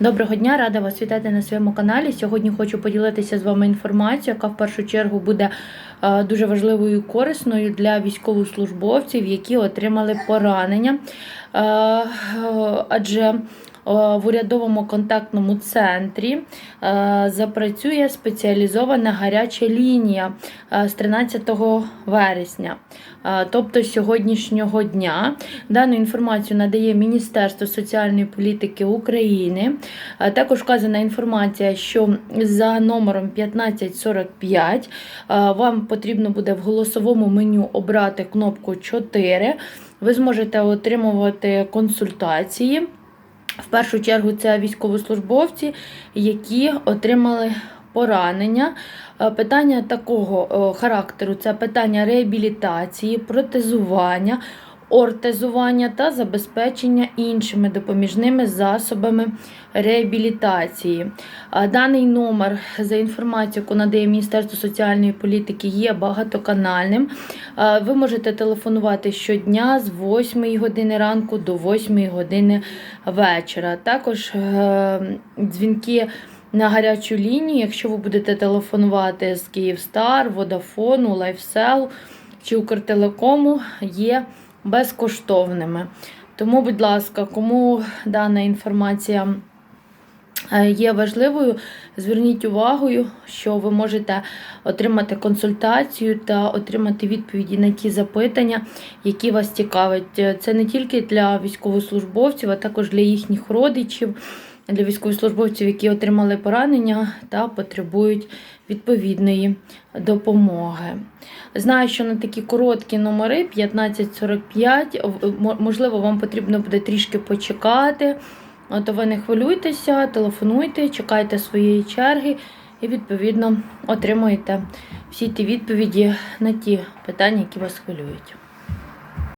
Доброго дня, рада вас вітати на своєму каналі. Сьогодні хочу поділитися з вами інформацією, яка в першу чергу буде е, дуже важливою і корисною для військовослужбовців, які отримали поранення. Е, е, Адже в урядовому контактному центрі е, запрацює спеціалізована гаряча лінія е, з 13 вересня, е, тобто сьогоднішнього дня. Дану інформацію надає Міністерство соціальної політики України. Е, Також вказана інформація, що за номером 1545 е, вам потрібно буде в голосовому меню обрати кнопку 4. Ви зможете отримувати консультації. В першу чергу це військовослужбовці, які отримали поранення. Е, Питання такого е, характеру це питання реабілітації, протезування, ортезування та забезпечення іншими допоміжними засобами реабілітації. Даний номер за інформацією, яку надає Міністерство соціальної політики, є багатоканальним. Ви можете телефонувати щодня з 8 години ранку до 8 години вечора. Також е, дзвінки на гарячу лінію, якщо ви будете телефонувати з Київстар, Водафону, Лайфсел чи Укртелекому, є безкоштовними. Тому, будь ласка, кому дана інформація е, є важливою, зверніть увагу, що ви можете отримати консультацію та отримати відповіді на ті запитання, які вас цікавлять. Це не тільки для військовослужбовців, а також для їхніх родичів, для військовослужбовців, які отримали поранення та потребують відповідної допомоги. Знаю, що на такі короткі номери 1545, в- можливо, вам потрібно буде трішки почекати. То ви не хвилюйтеся, телефонуйте, чекайте своєї черги і, відповідно, отримуєте всі ті відповіді на ті питання, які вас хвилюють.